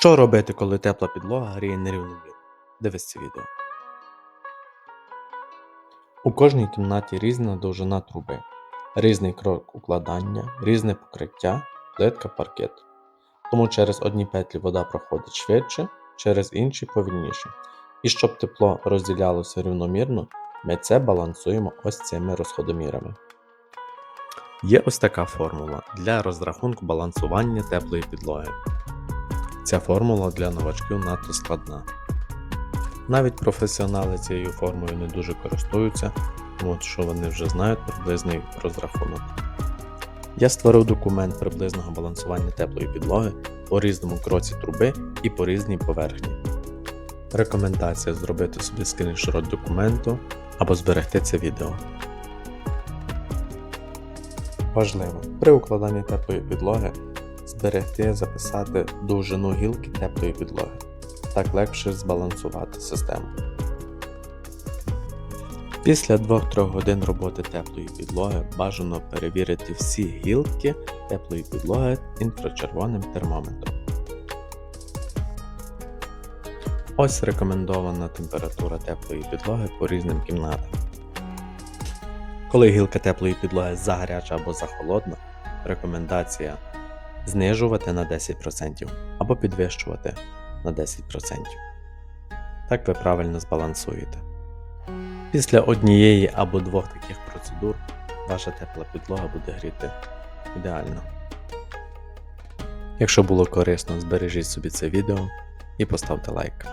Що робити, коли тепла підлога гріє нерівномірно? Дивись це відео. У кожній кімнаті різна довжина труби, різний крок укладання, різне покриття, плитка паркет. Тому через одні петлі вода проходить швидше, через інші повільніше. І щоб тепло розділялося рівномірно, ми це балансуємо ось цими розходомірами. Є ось така формула для розрахунку балансування теплої підлоги. Ця формула для новачків надто складна. Навіть професіонали цією формулою не дуже користуються, тому що вони вже знають приблизний розрахунок. Я створив документ приблизного балансування теплої підлоги по різному кроці труби і по різній поверхні. Рекомендація зробити собі скріншот документу або зберегти це відео. Важливо при укладанні теплої підлоги зберегти, записати довжину гілки теплої підлоги. Так легше збалансувати систему. Після 2-3 годин роботи теплої підлоги бажано перевірити всі гілки теплої підлоги інфрачервоним термометром. Ось рекомендована температура теплої підлоги по різним кімнатам. Коли гілка теплої підлоги загаряча або захолодна, рекомендація знижувати на 10% або підвищувати на 10%. Так ви правильно збалансуєте. Після однієї або двох таких процедур ваша тепла підлога буде гріти ідеально. Якщо було корисно, збережіть собі це відео і поставте лайк.